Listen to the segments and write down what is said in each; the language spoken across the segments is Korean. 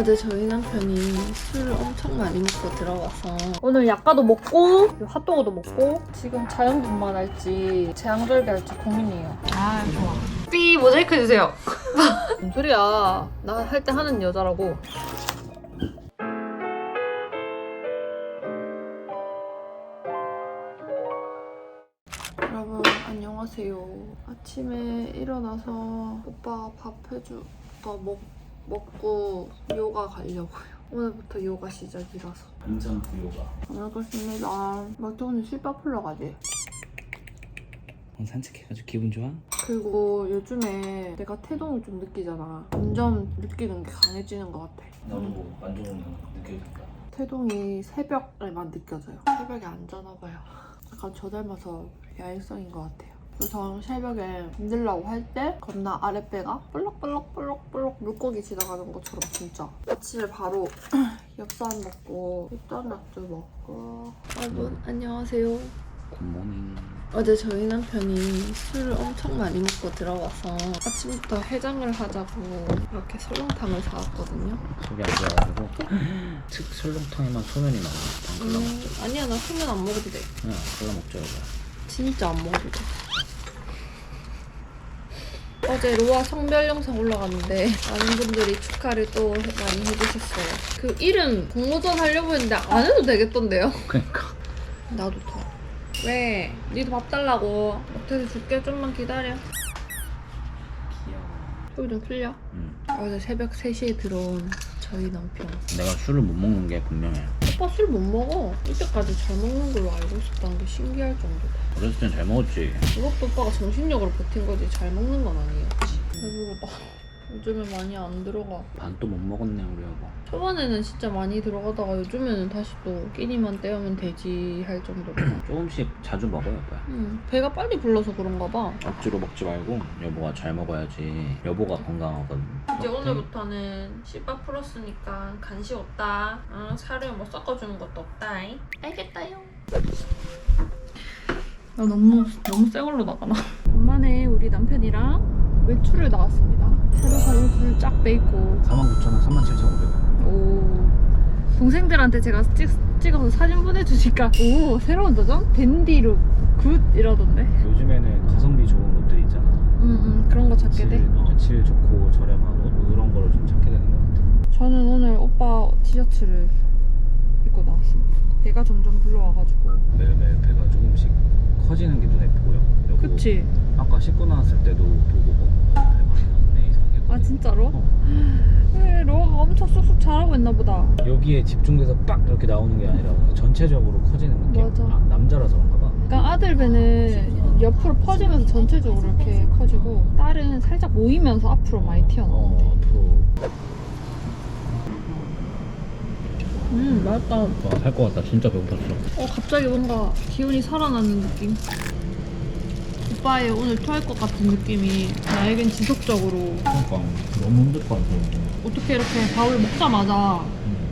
어제 저희 남편이 술을 엄청 많이 먹고 들어와서 오늘 약과도 먹고 핫도그도 먹고 지금 자연분만 할지 제왕절개 할지 고민이에요. 아 좋아 삐 모자이크 해주세요 뭔 소리야. 나 할 때 하는 여자라고. 여러분 안녕하세요 아침에 일어나서 오빠 밥 해주 거 먹, 먹고 요가 가려고요. 오늘부터 요가 시작이라서. 인천 부요가. 알겠습니다. 마트 오늘 실밥 풀러 가지. 오늘 산책해가지고 기분 좋아? 그리고 요즘에 내가 태동을 좀 느끼잖아. 점점 느끼는 게 강해지는 것 같아. 나도 만져보면 느껴진다. 태동이 새벽에만 느껴져요. 새벽에 안 자나 봐요. 약간 저 닮아서 야일성인 것 같아 요. 그래서 새벽에 힘들라고 할 때 겁나 아랫배가 볼록볼록볼록볼록 물고기 지나가는 것처럼 진짜 아침에 바로 엽산 먹고 입단락도 먹고 여러분 안녕하세요. 굿모닝 어제 저희 남편이 술을 엄청 많이 먹고 들어와서 아침부터 해장을 하자고 이렇게 설렁탕을 사왔거든요. 속이 안 좋아가지고 특 설렁탕에만 소면이 나와 음, 아니야 나 소면 안 먹어도 돼. 그냥 골라 먹자 이거 진짜 안 먹어도 돼. 어제 로아 성별 영상 올라갔는데 많은 분들이 축하를 또 많이 해주셨어요. 그 이름 공모전 하려고 했는데 안 해도 되겠던데요? 그러니까 나도 더. 왜? 니도 밥 달라고. 어떻게 줄게 좀만 기다려. 귀여워 소리 좀 풀려. 응. 어제 새벽 3시에 들어온 저희 남편. 내가 술을 못 먹는 게 분명해 오빠 술 못 먹어. 이때까지 잘 먹는 걸로 알고 있었다는 게 신기할 정도다. 어렸을 땐 잘 먹었지 그것도 오빠가 정신력으로 버틴 거지 잘 먹는 건 아니었지. 배부르다. 요즘에 많이 안 들어가. 반또못 먹었네 우리 여보 초반에는 진짜 많이 들어가다가 요즘에는 다시 또 끼니만 때우면 되지 할 정도로. 조금씩 자주 먹어야 돼 음, 배가 빨리 불러서 그런가 봐. 억지로 먹지 말고 여보가 잘 먹어야지 여보가 건강하거든 이제 오늘부터는 씨밥 풀었으니까 간식 없다. 어, 사료 뭐 섞어주는 것도 없다. 알겠다요. 나 너무 너무 새 걸로 나가나? 간만에 우리 남편이랑 외출을 나왔습니다. 새로 산 옷을 쫙 빼입고 49,000원 37,500원 오 동생들한테 제가 찍, 찍어서 사진 보내주니까 오 새로운 도전? 댄디룩 굿 이러던데. 요즘에는 가성비 좋은 옷들 있잖아 응응 그런 거 찾게 돼. 질, 어, 질 좋고 저렴한 옷 그런 거를 좀 찾게 되는 것 같아 저는 오늘 오빠 티셔츠를 입고 나왔습니다. 배가 점점 불러와가지고. 매일매일 배가 조금씩 커지는 게 눈에 보여. 그치? 아까 씻고 나왔을 때도 보고 아 진짜로? 어. 네, 로아가 엄청 쑥쑥 잘하고 있나 보다. 여기에 집중돼서 빡 이렇게 나오는 게 아니라 전체적으로 커지는 느낌. 맞아. 아, 남자라서 그런가 봐. 그러니까 아들 배는 옆으로 퍼지면서 전체적으로 이렇게 커지고 딸은 살짝 모이면서 앞으로 많이 튀어나오는데. 어, 앞으로 음 맛있다. 어 살것 같다. 진짜 배고팠어. 갑자기 뭔가 기운이 살아나는 느낌. 오빠의 오늘 토할 것 같은 느낌이 나에겐 지속적으로 그러니까 너무 힘들 것 같아. 어떻게 이렇게 밥을 먹자마자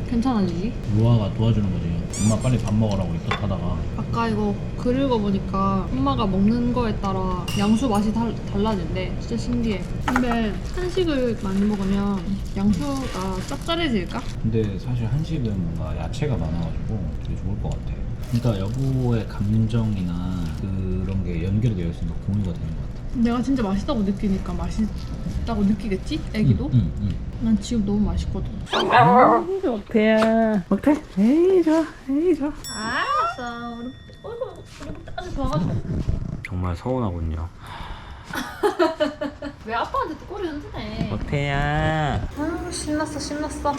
괜찮아지지? 로아가 도와주는 거지. 엄마 빨리 밥 먹으라고 입덧하다가 아까 이거 글 읽어보니까 엄마가 먹는 거에 따라 양수 맛이 달, 달라진대. 진짜 신기해. 근데 한식을 많이 먹으면 양수가 짭짤해질까? 근데 사실 한식은 뭔가 야채가 많아가지고 되게 좋을 것 같아. 그러니까 여보의 감정이나 그런 게 연결되어 있으니까 공유가 되는 것 같아. 내가 진짜 맛있다고 느끼니까 맛있다고 느끼겠지? 애기도? 응, 응. 난 지금 너무 맛있거든. 먹태야. 먹태? 에이 좋아, 에이 좋아. 알았어. 우리 어이구, 우리 아주 좋아가지고. 정말 서운하군요. 왜 아빠한테 또 꼬리 흔드네? 먹태야. 아 신났어 신났어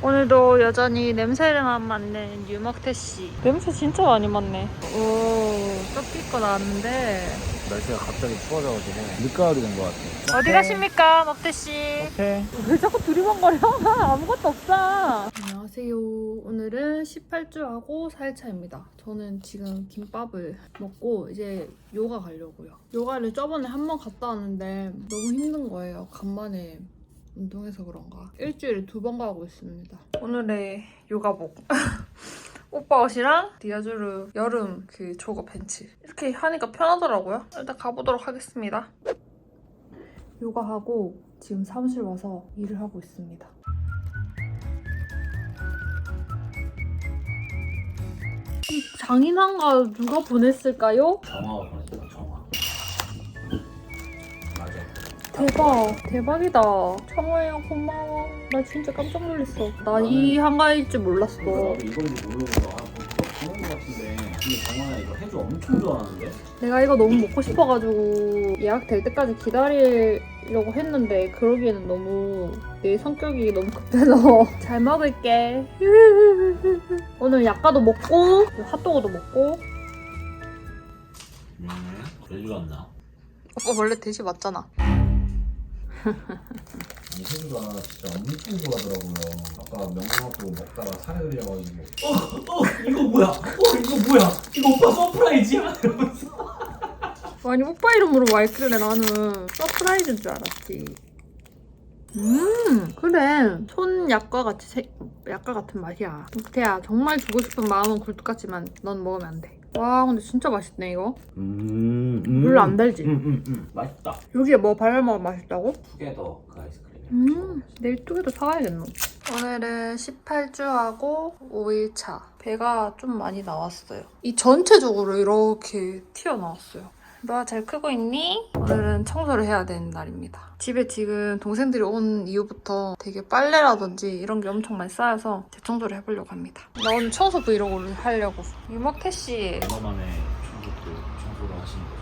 오늘도 여전히 냄새를 안 맡는 유먹태 씨. 냄새 진짜 많이 맡네. 오또 입고 나왔는데. 날씨가 갑자기 추워져가지고 늦가을이 된 것 같아. 어디 가십니까 먹태 씨? 먹태. 왜 자꾸 두리번거려? 아무것도 없어. 안녕하세요. 오늘은 18주하고 4일차입니다. 저는 지금 김밥을 먹고 이제 요가 가려고요. 요가를 저번에 한 번 갔다 왔는데 너무 힘든 거예요. 간만에 운동해서 그런가? 일주일에 두 번 가고 있습니다. 오늘의 요가복. 오빠 옷이랑 디아주르 여름 그 조거 벤츠. 이렇게 하니까 편하더라고요. 일단 가보도록 하겠습니다. 요가하고 지금 사무실 와서 일을 하고 있습니다. 이 장인한가 누가 보냈을까요? 정화가 보냈어 대박. 대박이다. 청아야 고마워. 나 진짜 깜짝 놀랐어. 나이 한가일 줄 몰랐어. 이거인지 모르고 아 보는 거 같은데. 근데 정화야 이거 해주 엄청 좋아하는데? 내가 이거 너무 먹고 싶어가지고 예약될 때까지 기다리려고 했는데 그러기에는 너무 내 성격이 너무 급해서 잘 먹을게. 오늘 약과도 먹고 핫도그도 먹고. 음 제일 좋았나? 오빠 원래 돼지 맞잖아 아니 해주가 진짜 엄청 좋아하더라고요 아까 명랑하고 먹다가 살에 들려가지고 어! 어! 이거 뭐야? 어! 이거 뭐야? 이거 오빠 서프라이즈야? 이러면서 아니 오빠 이름으로 와 있길래 나는 서프라이즈인 줄 알았지 음 그래 손 약과 같이 세, 약과 같은 맛이야 태야 정말 주고 싶은 마음은 굴뚝 같지만 넌 먹으면 안 돼 와 근데 진짜 맛있네 이거 음, 음. 별로 안 달지? 음, 음, 음. 맛있다 여기에 뭐 발라 먹으면 맛있다고? 투게더 그 아이스크림 음 내일 뚜개도 사와야겠노 오늘은 18주하고 5일차 배가 좀 많이 나왔어요 이 전체적으로 이렇게 튀어나왔어요 너가 잘 크고 있니? 오늘은 청소를 해야 되는 날입니다 집에 지금 동생들이 온 이후부터 되게 빨래라든지 이런 게 엄청 많이 쌓여서 대청소를 해보려고 합니다 나 오늘 청소 브이로그를 하려고 유먹태씨 얼마 만에 청소도 청소를 하시는 거죠?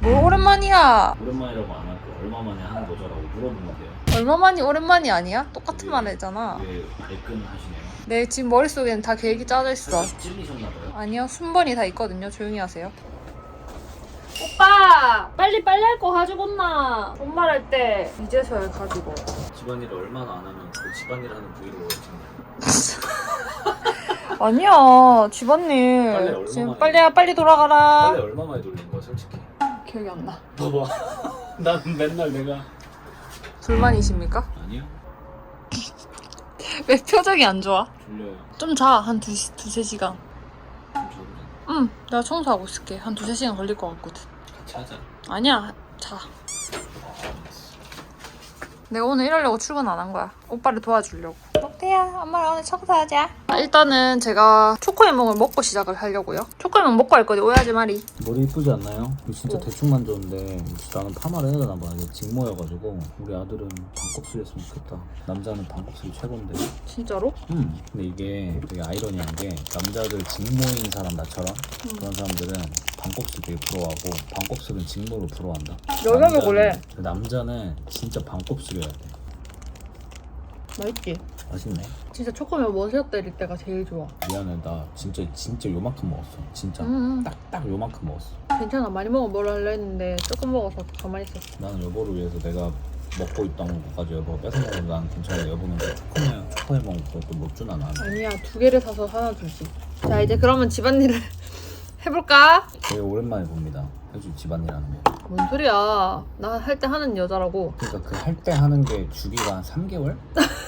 뭘 오랜만이야 오랜만이라고 안 하고 얼마 만에 하는 거죠라고 물어보는데요 얼마 만이 오랜만이 아니야? 똑같은 말 했잖아 왜 발끈하시네요? 내 지금 머릿속에는 다 계획이 짜져 있어. 살짝 찔리셨나 봐요 아니요, 순번이 다 있거든요. 조용히 하세요. 오빠! 빨리 빨리 할거 가지고나 본말할 때 이제서야 가지고. 집안일 을 얼마나 안 하면 그 집안일 하는 브이로그가 찍나요? 아니야, 집안일. 빨리 얼마 지금 만에- 빨리 빨리 돌아가라. 빨래 얼마 만에 돌린 거야 솔직히 기억이 안 나. 봐봐 난 맨날 내가 불만이십니까? 아니요 왜 표정이 안 좋아? 졸려요 좀 자, 한 두, 두세 시간. 응, 내가 청소하고 있을게. 한 두세 시간 걸릴 것 같거든. 같이 하자 아니야, 자. 내가 오늘 이러려고 출근 안 한 거야. 오빠를 도와주려고. 먹태야, 엄마랑 오늘 청소하자. 아, 일단은 제가 초코에몽을 먹고 시작을 하려고요. 초코에몽 먹고 할 거지 오해하지 마리. 머리 이쁘지 않나요? 이거 진짜 어. 대충 만졌는데 나는 파마를 해야 되나 봐 이게 직모여가지고 우리 아들은 반곱슬 했으면 좋겠다 남자는 반곱슬이 최고인데 진짜로? 음 근데 이게 되게 아이러니한 게 남자들 직모인 사람 나처럼 그런 사람들은 반곱슬 되게 부러워하고 반곱슬은 직모를 부러워한다 여자도 남자는- 그래. 남자는 진짜 반곱슬이어야 돼 맛있지? 맛있네 진짜 초코에몽 머시어 때릴 때가 제일 좋아. 미안해 나 진짜 진짜 요만큼 먹었어 진짜 음, 딱딱 요만큼 먹었어 괜찮아. 많이 먹으면 뭘 할려 했는데 조금 먹어서 가만히 있었어. 나는 여보를 위해서 내가 먹고 있던 것까지 여보가 뺏어 먹어도 난 괜찮아 여보는 초코에 초코에 먹은 것도 못 주나 나는 아니야, 두 개를 사서 하나 주지. 자, 이제 그러면 집안일을 해볼까? 되게 오랜만에 봅니다 해주 집안일하는 거뭔 소리야. 나 할 때 하는 여자라고. 그러니까 그 할 때 하는 게 주기가 한 3개월?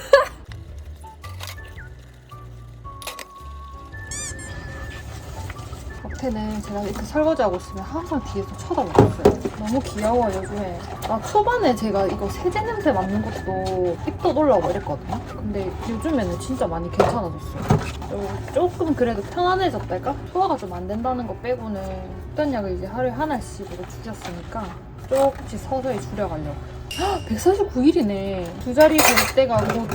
겉에는 제가 이렇게 설거지하고 있으면 항상 뒤에서 쳐다보고 있어요. 너무 귀여워 요즘에. 나 초반에 제가 이거 세제 냄새 맡는 것도 입덧 올라오고 이랬거든요. 근데 요즘에는 진짜 많이 괜찮아졌어요. 그리고 조금 그래도 편안해졌달까? 소화가 좀 안 된다는 거 빼고는 입덧 약을 이제 하루에 하나씩으로 주셨으니까 조금씩 서서히 줄여가려고. 149일이네. 두 자리 될 때가 곧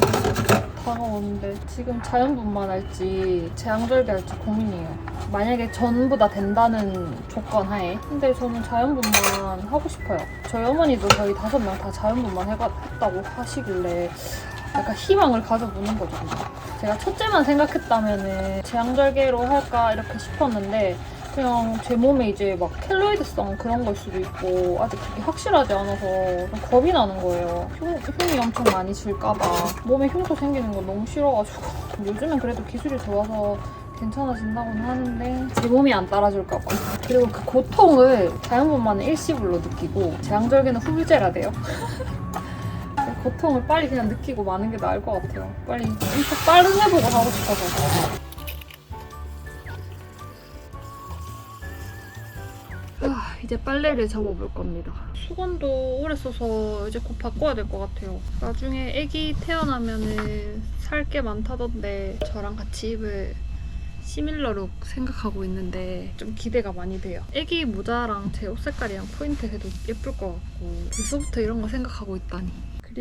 다가오는데 지금 자연분만 할지 제왕절개 할지 고민이에요. 만약에 전부 다 된다는 조건 하에 근데 저는 자연분만 하고 싶어요. 저희 어머니도 저희 다섯 명 다 자연분만 해가, 했다고 하시길래 약간 희망을 가져보는 거죠. 제가 첫째만 생각했다면은 제왕절개로 할까 이렇게 싶었는데 그냥 제 몸에 이제 막 켈로이드성 그런 걸 수도 있고 아직 그게 확실하지 않아서 좀 겁이 나는 거예요. 흉, 흉이 엄청 많이 질까봐 몸에 흉터 생기는 거 너무 싫어가지고 요즘엔 그래도 기술이 좋아서 괜찮아진다고는 하는데 제 몸이 안 따라줄까봐 그리고 그 고통을 자연분만은 일시불로 느끼고 제왕절개는 후불제라 돼요. 그 고통을 빨리 그냥 느끼고 마는 게 나을 것 같아요. 빨리 엄청 빠른 회복을 하고 싶어서. 이제 빨래를 접어볼 겁니다. 수건도 오래 써서 이제 곧 바꿔야 될 것 같아요. 나중에 아기 태어나면은 살 게 많다던데 저랑 같이 입을 시밀러룩 생각하고 있는데 좀 기대가 많이 돼요. 아기 모자랑 제 옷 색깔이랑 포인트 해도 예쁠 것 같고 벌써부터 이런 거 생각하고 있다니.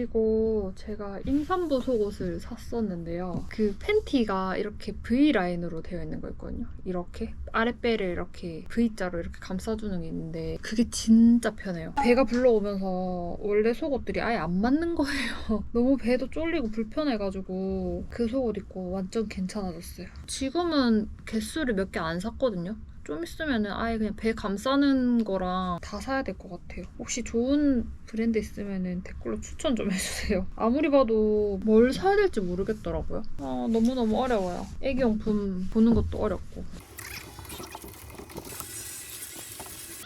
그리고 제가 임산부 속옷을 샀었는데요. 그 팬티가 이렇게 V 라인으로 되어 있는 거 있거든요. 이렇게 아랫배를 이렇게 V자로 이렇게 감싸주는 게 있는데 그게 진짜 편해요. 배가 불러오면서 원래 속옷들이 아예 안 맞는 거예요. 너무 배도 쫄리고 불편해가지고 그 속옷 입고 완전 괜찮아졌어요. 지금은 개수를 몇 개 안 샀거든요. 좀 있으면은 아예 그냥 배 감싸는 거랑 다 사야 될 것 같아요. 혹시 좋은 브랜드 있으면은 댓글로 추천 좀 해주세요. 아무리 봐도 뭘 사야 될지 모르겠더라고요. 아, 너무너무 어려워요. 애기용품 보는 것도 어렵고.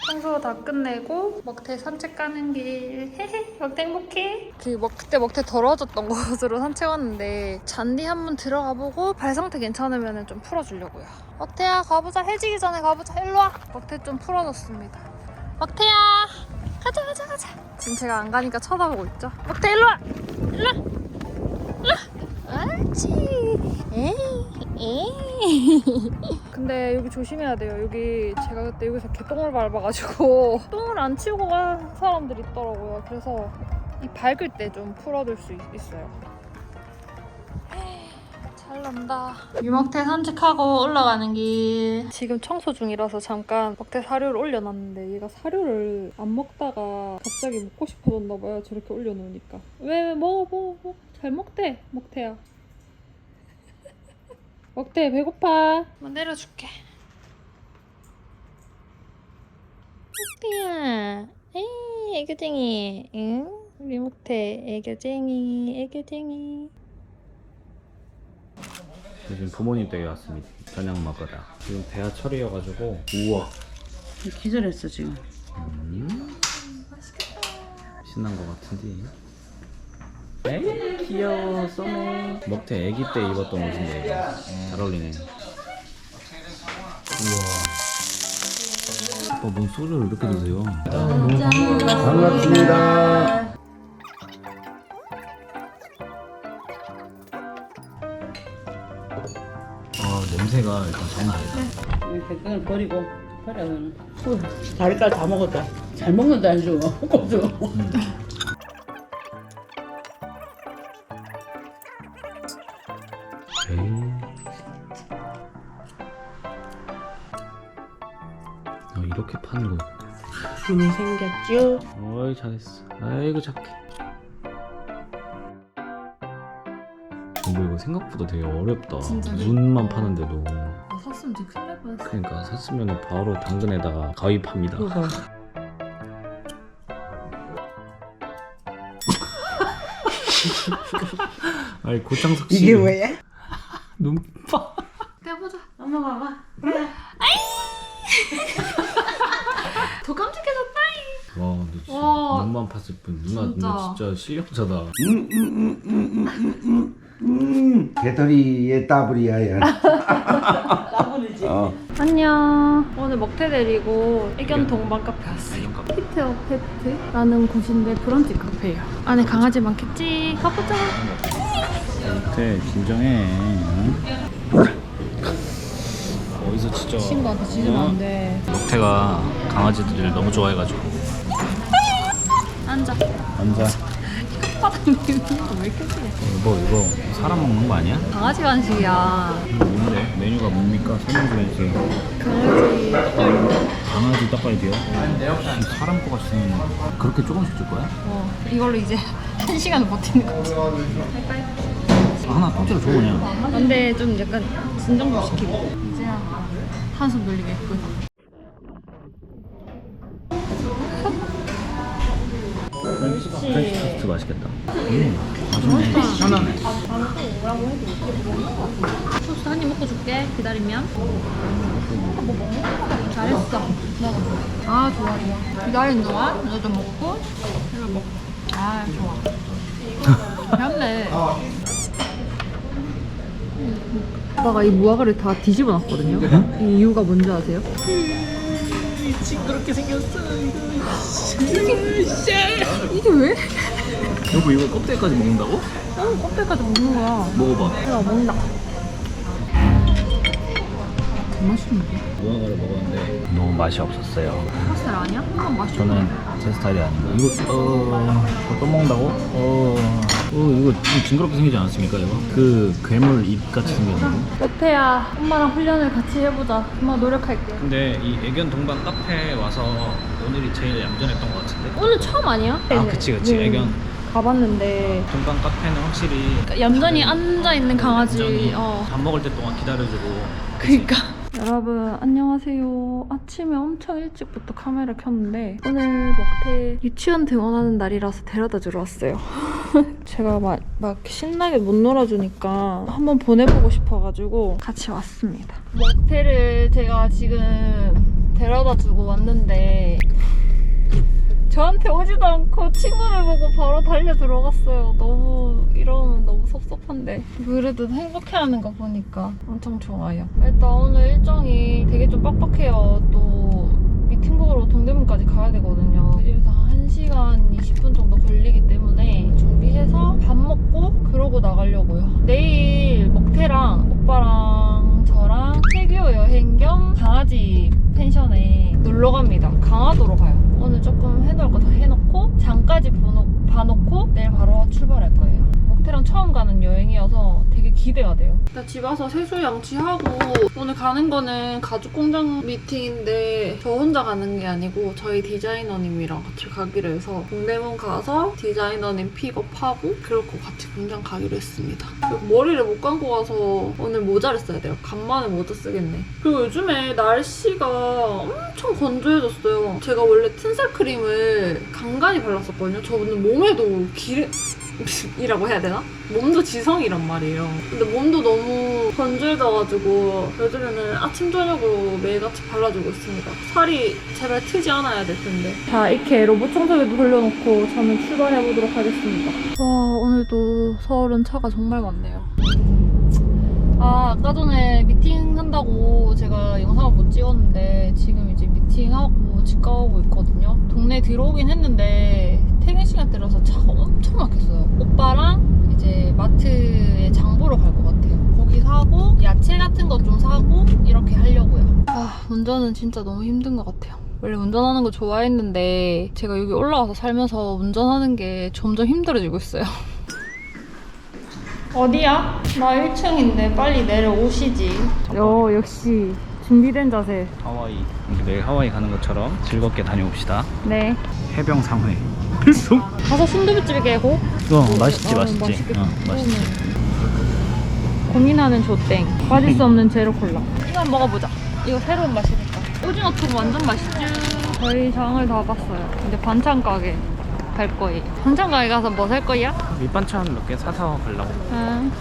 청소 다 끝내고 먹태 산책 가는 길. 헤헤 먹태 행복해. 그 먹, 그때 먹태 더러워졌던 곳으로 산책 왔는데 잔디 한번 들어가 보고 발 상태 괜찮으면 좀 풀어주려고요. 먹태야 가보자. 해지기 전에 가보자. 일로와. 먹태 좀 풀어줬습니다. 먹태야 가자 가자 가자. 지금 제가 안 가니까 쳐다보고 있죠? 먹태 일로와. 일로와. 일로와. 옳지. 에이 근데 여기 조심해야 돼요. 여기 제가 그때 여기서 개똥을 밟아가지고 똥을 안 치우고 간 사람들이 있더라고요. 그래서 이 밝을 때 좀 풀어둘 수 있, 있어요. 잘 난다. 유먹태 산책하고 올라가는 길. 지금 청소 중이라서 잠깐 먹태 사료를 올려놨는데 얘가 사료를 안 먹다가 갑자기 먹고 싶어졌나 봐요. 저렇게 올려놓으니까. 왜, 왜 먹어 먹어 먹어. 잘 먹대 먹태야. 먹태 배고파. 한번 내려줄게. 먹태야. 에이 애교쟁이. 응? 우리 먹태 애교쟁이 애교쟁이. 지금 부모님 댁에 왔습니다. 저녁 먹으러. 지금 대하 철이어가지고 우와. 기절했어 지금. 음. 신난 것 같은데. 에이 귀여워 쏘네. 먹태 아기 때 입었던 옷인데 이거 잘 어울리네. 우와. 오빠 뭔 소주를 이렇게 드세요? 반갑습니다. 아 냄새가 일단 장난 그건 버리고 버려. 다리까지 다 먹었다. 잘 먹는다 아주. 고수. 파는 거. 눈이 생겼죠? 어이 잘했어. 아이고 착해. 이거 이거 생각보다 되게 어렵다. 진짜요? 눈만 파는데도. 아 샀으면 진짜 큰일 날 뻔했어. 그러니까 샀으면 바로 당근에다가 가위 팝니다. 아니 고창석 씨. 이게 뭐야? 눈 해보자. 엄마 봐봐. 더 깜찍해졌다. 와, 너 진짜 와. 눈만 팠을 뿐 누나 진짜. 누나 진짜 실력자다. 음, 음, 음, 음, 음, 음, 음. 개털이의 따블이야, 야. 따분이지. 어. 안녕. 오늘 먹태 데리고 애견 동반 카페 왔어요. 피트 어 페트라는 곳인데 브런치 카페예요. 안에 강아지 많겠지? 가보자. 네, 진정해. 어디서 진짜 친구한테 짖으면 안 돼. 먹태가 강아지들을 너무 좋아해가지고 앉아. 앉아. 바닥님 왜 이렇게? 이거 이거 사람 먹는 거 아니야? 강아지 간식이야. 뭔데? 메뉴가 뭡니까? 설명 좀 해주세요. 강아지. 강아지 떡갈비요? 사람 거 생겼네. 그렇게 조금씩 줄 거야? 어, 이걸로 이제 한 시간을 버티는 거지. 하나 통째로 줘 그냥. 근데 좀 약간 진정 좀 시키고. 이제야 한숨 돌리겠군. 토스트 맛있겠다. 음, 맛있네. 편하네. 소스 한 입 먹고 줄게. 기다리면. 잘했어. 먹어. 아 좋아 좋아. 기다리는 동안 좀 먹고 이거 먹고. 아 좋아. 좋네. 오빠가 이 무화과를 다 뒤집어 놨거든요. 이 이유가 뭔지 아세요? 징그럽게 생겼어 이게 왜? 여보 이거 껍데기까지 먹는다고? 어, 껍데기까지 먹는 거야. 먹어봐 내가 먹는다. 맛있는데? 무화과를 먹었는데 너무 맛이 없었어요 파스텔 아니야? 한 맛있어. 저는 제 스타일이 아닙니다 이거 어... 이거 또 먹는다고? 어... 어 이거 좀 징그럽게 생기지 않았습니까 이거? 그 괴물 입 같이 생겼는데 여태야, 엄마랑 훈련을 같이 해보자. 엄마 노력할게. 근데 이 애견 동반 카페에 와서 오늘이 제일 얌전했던 것 같은데? 오늘 처음 아니야? 아 그치 그치 네. 애견 가봤는데 동반 카페는 확실히 얌전히 앉아 있는 강아지. 완전히 어. 밥 먹을 때 동안 기다려주고 그니까. 여러분 안녕하세요. 아침에 엄청 일찍부터 카메라 켰는데 오늘 먹태 유치원 등원하는 날이라서 데려다 주러 왔어요. 제가 막, 막 신나게 못 놀아주니까 한번 보내보고 싶어가지고 같이 왔습니다. 먹태를 제가 지금 데려다 주고 왔는데 저한테 오지도 않고 친구들 보고 바로 달려 들어갔어요. 너무 이러면 너무 섭섭한데 그래도 행복해하는 거 보니까 엄청 좋아요. 일단 오늘 일정이 되게 좀 빡빡해요. 또 미팅복으로 동대문까지 가야 되거든요. 그 집에서 한 1시간 20분 정도 걸리기 때문에 준비해서 밥 먹고 그러고 나가려고요. 내일 먹태랑 오빠랑 저랑 태교 여행 겸 강아지 펜션에 놀러 갑니다. 강화도로 가요. 오늘 조금 해놓을 거 다 해놓고 장까지 봐놓- 봐놓고 내일 바로 출발할 거예요. 먹태랑 처음 가는 여행이어서 되게 기대가 돼요. 나 집 와서 세수 양치하고 오늘 가는 거는 가죽 공장 미팅인데 저 혼자 가는 게 아니고 저희 디자이너님이랑 같이 가기로 해서 동대문 가서 디자이너님 픽업하고 그리고 같이 공장 가기로 했습니다. 머리를 못 감고 가서 오늘 모자를 써야 돼요. 간만에 모자 쓰겠네. 그리고 요즘에 날씨가 엄청 건조해졌어요. 제가 원래 튼살 크림을 간간히 발랐었거든요. 저는 몸에도 기름 이라고 해야 되나? 몸도 지성이란 말이에요. 근데 몸도 너무 건조해져가지고 요즘에는 아침 저녁으로 매일같이 발라주고 있습니다. 살이 제발 트지 않아야 될 텐데. 자 이렇게 로봇 청소기도 돌려놓고 저는 출발해보도록 하겠습니다. 와 오늘도 서울은 차가 정말 많네요. 아, 아까 전에 미팅 한다고 제가 영상을 못 찍었는데 지금 이제 미팅하고 집 가고 있거든요. 동네 들어오긴 했는데 퇴근 시간 때라서 차가 엄청 막혔어요. 오빠랑 이제 마트에 장 보러 갈 것 같아요. 고기 사고 야채 같은 거좀 사고 이렇게 하려고요. 아, 운전은 진짜 너무 힘든 것 같아요. 원래 운전하는 거 좋아했는데 제가 여기 올라와서 살면서 운전하는 게 점점 힘들어지고 있어요. 어디야? 나 1층인데 빨리 내려오시지. 어, 역시 준비된 자세. 하와이 내일 하와이 가는 것처럼 즐겁게 다녀옵시다 네. 해병 3회 필송 가서 순두부집 깨고. 어 맛있지 아, 맛있지 맛있겠다. 어 맛있지 고민하는 조땡. 빠질 수 없는 제로 콜라. 이거 한번 먹어보자. 이거 새로운 맛이니까. 오징어 튀김 완전 맛있죠? 저희 장을 다 봤어요. 이제 반찬 가게 갈 거예요. 반찬 가게 가서 뭐 살 거야? 밑반찬 몇 개 사서 가려고 응.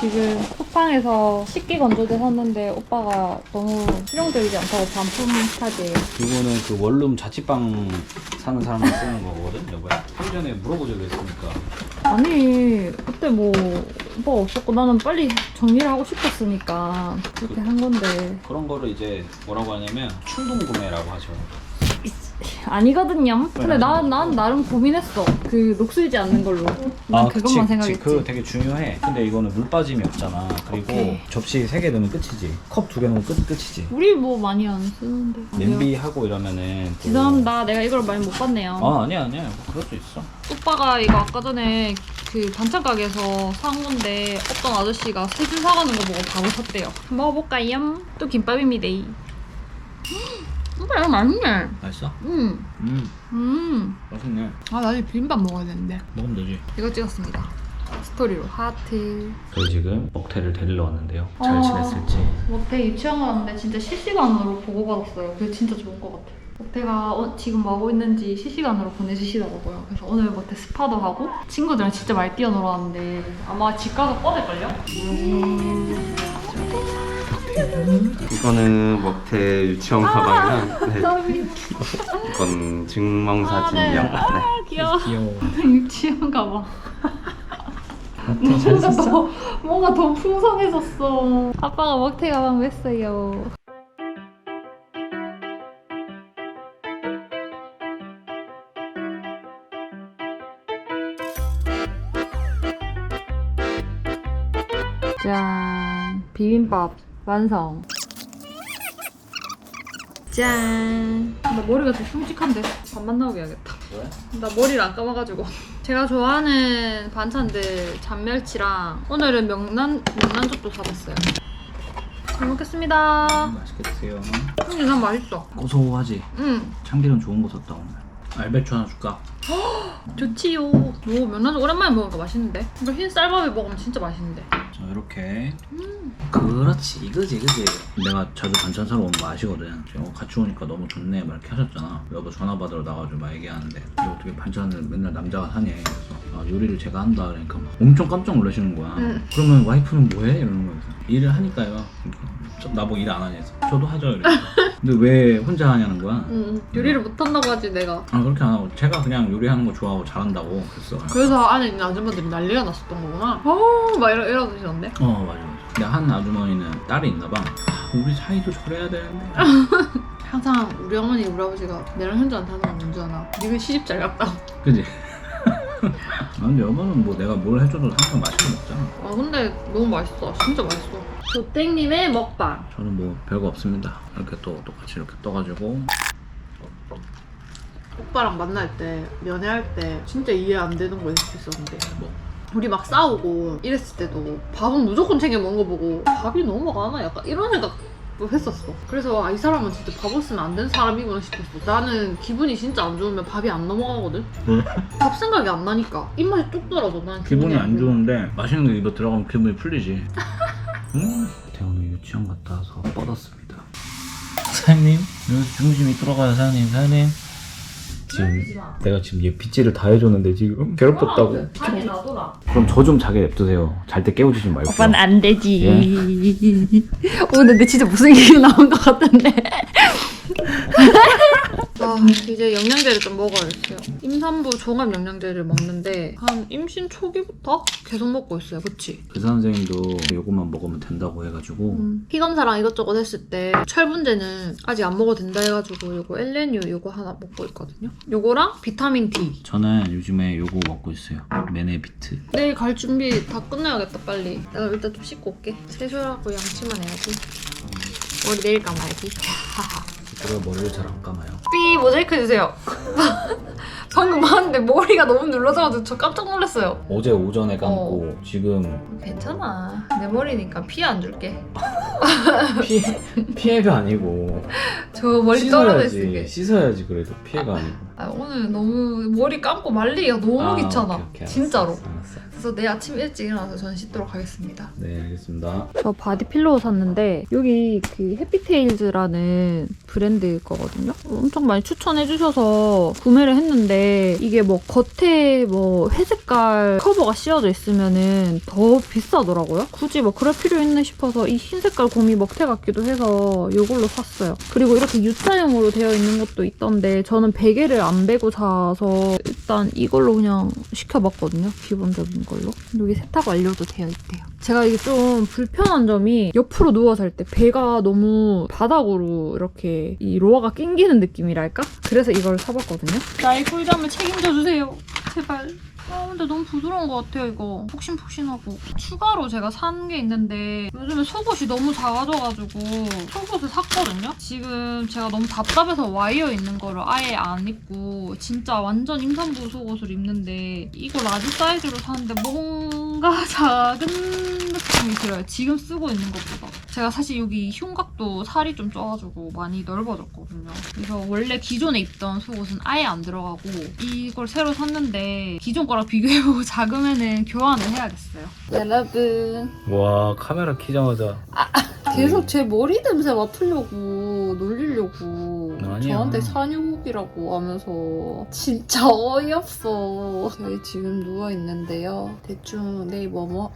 지금 쿠팡에서 식기 건조대 샀는데 오빠가 너무 실용적이지 않다고 반품 카드예요. 이거는 그 원룸 자취방 사는 사람들 쓰는 거거든 여보야 좀 전에 물어보자고 했으니까 아니 그때 뭐 오빠가 없었고 나는 빨리 정리를 하고 싶었으니까 그렇게 한 건데 그런 거를 이제 뭐라고 하냐면 충동 구매라고 하죠 아니거든요. 근데 난, 난 나름 고민했어. 그 녹슬지 않는 걸로. 난 그것만 생각했지. 아, 그거 되게 중요해 근데 이거는 물 빠짐이 없잖아 그리고 오케이. 접시 3개 넣으면 끝이지 컵 2개 넣으면 끝, 끝이지 우리 뭐 많이 안 쓰는데. 냄비 하고 이러면은 또- 죄송합니다. 내가 이걸 많이 못 봤네요. 아 아니야 아니야 뭐 그럴 수 있어 오빠가 이거 아까 전에 그 반찬 가게에서 산 건데 어떤 아저씨가 세줄 사가는 거 보고 바로 샀대요. 먹어볼까요? 또 김밥입니다. 오빠 이거 맛있네. 맛있어? 음, 음 음. 맛있네 아 나중에 비빔밥 먹어야 되는데. 먹으면 되지 이거 찍었습니다. 스토리로 하트. 저희 지금 먹태를 데리러 왔는데요 어. 잘 지냈을지 모태 유치원 갔는데 진짜 실시간으로 보고받았어요. 그게 진짜 좋은 것 같아요. 모태가 어, 지금 뭐 하고 있는지 실시간으로 보내주시더라고요. 그래서 오늘 모태 스파도 하고 친구들이랑 진짜 많이 뛰어놀았는데 아마 집 가서 꺼낼걸요? 이거는 먹태 유치원 아, 가방이랑 네. 이건 증명사진이요. 아, 네. 아, 귀여워. 유치원 가봐. 뭔가 더 뭔가 더 풍성해졌어. 아빠가 먹태 가방 맸어요. 짠 비빔밥 완성. 짠. 나 머리가 좀 흉측한데 밥만 나오게 해야겠다. 왜? 나 머리를 안 감아가지고. 제가 좋아하는 반찬들 잔멸치랑 오늘은 명란 명란젓도 사봤어요. 잘 먹겠습니다. 맛있게 드세요. 형님 난 맛있어. 고소하지? 응, 참기름 좋은 거 샀다 오늘. 알배추 하나 줄까? 좋지요. 오, 명란젓 오랜만에 먹으니까 맛있는데. 이거 흰 쌀밥에 먹으면 진짜 맛있는데. 자 이렇게. 그렇지. 이거지 이거지. 내가 자주 반찬 사러 오는 거 아시거든. 지금 어, 같이 오니까 너무 좋네. 막 이렇게 하셨잖아. 여보 전화 받으러 나가지고 막 얘기하는데. 이거 어떻게 반찬을 맨날 남자가 하냐 그래서 아, 요리를 제가 한다. 그러니까 막 엄청 깜짝 놀라시는 거야. 응. 그러면 와이프는 뭐해? 이러는 그래서 일을 하니까요 저- 나보고 일 안 하냐 해서 저도 하죠 이랬어 근데 왜 혼자 하냐는 거야 응, 요리를 못한다고 하지 내가. 아 그렇게 안 하고 제가 그냥 요리하는 거 좋아하고 잘한다고 그랬어 그래서 안에 있는 아줌마들이 난리가 났었던 거구나. 어, 막 이러, 이러시던데. 어 맞아 맞아 근데 한 아주머니는 딸이 있나 봐 아, 우리 사이도 저래야 되는데 항상 우리 어머니, 우리 아버지가 내랑 현주한테 하는 건 뭔지 아나? 니가 시집 잘 갔다. 그지? 아, 근데 여보는 뭐 내가 뭘 해줘도 항상 맛있게 먹잖아 아 근데 너무 맛있어. 진짜 맛있어. 조땡님의 먹방. 저는 뭐 별거 없습니다 이렇게 또 똑같이 이렇게 떠가지고 오빠랑 만날 때, 연애할 때 진짜 이해 안 되는 거 있었는데. 뭐 우리 막 싸우고 이랬을 때도 밥은 무조건 챙겨 먹은 거 보고 밥이 너무 많아 약간 이런 생각 도 했었어. 그래서 아, 이 사람은 진짜 밥 없으면 안 되는 사람이구나 싶었어. 나는 기분이 진짜 안 좋으면 밥이 안 넘어가거든. 왜? 밥 생각이 안 나니까. 입맛이 뚝 떨어져 난 기분이. 안 좋은데. 좋은데 맛있는 거 입에 들어가면 기분이 풀리지. 음. 대원우 유치원 갔다 와서 뻗었습니다. 사장님? 여기 중심이 돌아가요 사장님. 사장님 지금 내가 지금 얘 빗질을 다 해줬는데 지금 괴롭혔다고 자기 놔둬라 그럼 저 좀 자게 냅두세요 잘 때 깨워주지 말고 오빠는 안 되지. 예? 오, 근데 진짜 무슨 얘기 나온 것 같은데. 아 이제 영양제를 좀 먹어야겠어요 임산부 종합 영양제를 먹는데 한 임신 초기부터 계속 먹고 있어요 그치? 의사 선생님도 요것만 먹으면 된다고 해가지고 음. 피 검사랑 이것저것 했을 때 철분제는 아직 안 먹어도 된다 해가지고 요거 엘레뉴 요거 하나 먹고 있거든요. 요거랑 비타민 D. 저는 요즘에 요거 먹고 있어요 메네비트 내일 갈 준비 다 끝내야겠다 빨리. 내가 일단 좀 씻고 올게. 세수하고 양치만 해야지. 머리 내일 감아야지. 제가 머리를 잘 안 감아요 삐 모자이크 해주세요. 방금 봤는데 머리가 너무 눌러져가지고 저 깜짝 놀랐어요. 어제 오전에 감고 지금 괜찮아. 내 머리니까 피해 안 줄게. 피해, 피해가 아니고 저 머리 떨어져 씻어야지 있을게. 씻어야지 그래도 피해가 아니고 아, 오늘 너무 머리 감고 말리기가 너무 아, 귀찮아. 오케이, 오케이, 알았어, 진짜로. 알았어, 알았어. 그래서 내일 아침 일찍 일어나서 전 씻도록 하겠습니다. 네 알겠습니다 저 바디 필로우 샀는데 여기 그 해피테일즈라는 브랜드 거거든요. 엄청 많이 추천해 주셔서 구매를 했는데 이게 뭐 겉에 뭐 회색깔 커버가 씌워져 있으면은 더 비싸더라고요. 굳이 뭐 그럴 필요 있나 싶어서 이 흰색깔 곰이 먹태 같기도 해서 이걸로 샀어요. 그리고 이렇게 U자형으로 되어 있는 것도 있던데 저는 베개를 안 베고 자서 일단 이걸로 그냥 시켜봤거든요. 기본적인 걸로. 여기 세탁 완료도 되어 있대요. 제가 이게 좀 불편한 점이 옆으로 누워 잘때 배가 너무 바닥으로 이렇게 이 로아가 낑기는 느낌이랄까? 그래서 이걸 사봤거든요. 나의 꿀잠을 책임져 주세요. 제발. 아 근데 너무 부드러운 것 같아요 이거. 폭신폭신하고. 추가로 제가 산 게 있는데 요즘에 속옷이 너무 작아져가지고 속옷을 샀거든요? 지금 제가 너무 답답해서 와이어 있는 거를 아예 안 입고 진짜 완전 임산부 속옷을 입는데 이거 라지 사이즈로 샀는데 뭔가 작은 느낌이 들어요. 지금 쓰고 있는 것보다. 제가 사실 여기 흉곽도 살이 좀 쪄가지고 많이 넓어졌거든요. 그래서 원래 기존에 입던 속옷은 아예 안 들어가고 이걸 새로 샀는데 기존 거랑 비교해보고 작으면은 교환을 해야겠어요. 여러분 와 카메라 키자마자 계속 제 머리 냄새 맡으려고 놀리려고 아니야. 저한테 산유국이라고 하면서 진짜 어이없어. 저희 지금 누워 있는데요. 대충 내일 뭐뭐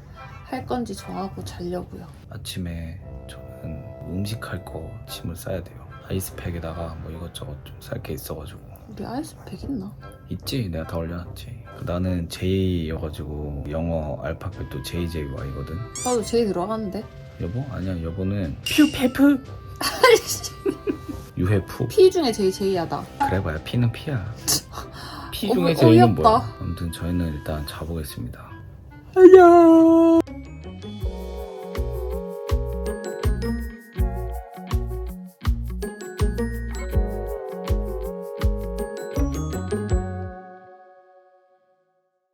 할 건지 정하고 자려고요. 아침에 저는 음식할 거 짐을 싸야 돼요 아이스팩에다가 뭐 이것저것 좀 쌀 게 있어가지고 우리 아이스팩 있나? 있지 내가 다 올려놨지 나는 J여가지고 영어 알파벳도 JJY거든 나도 제일 들어갔는데. 여보? 아니야 여보는 퓨페프 유해프 P 중에 제일 제이하다. 그래봐야 P는 P야 P 어, 중에 J는 어이없다. 뭐야 아무튼 저희는 일단 자보겠습니다 안녕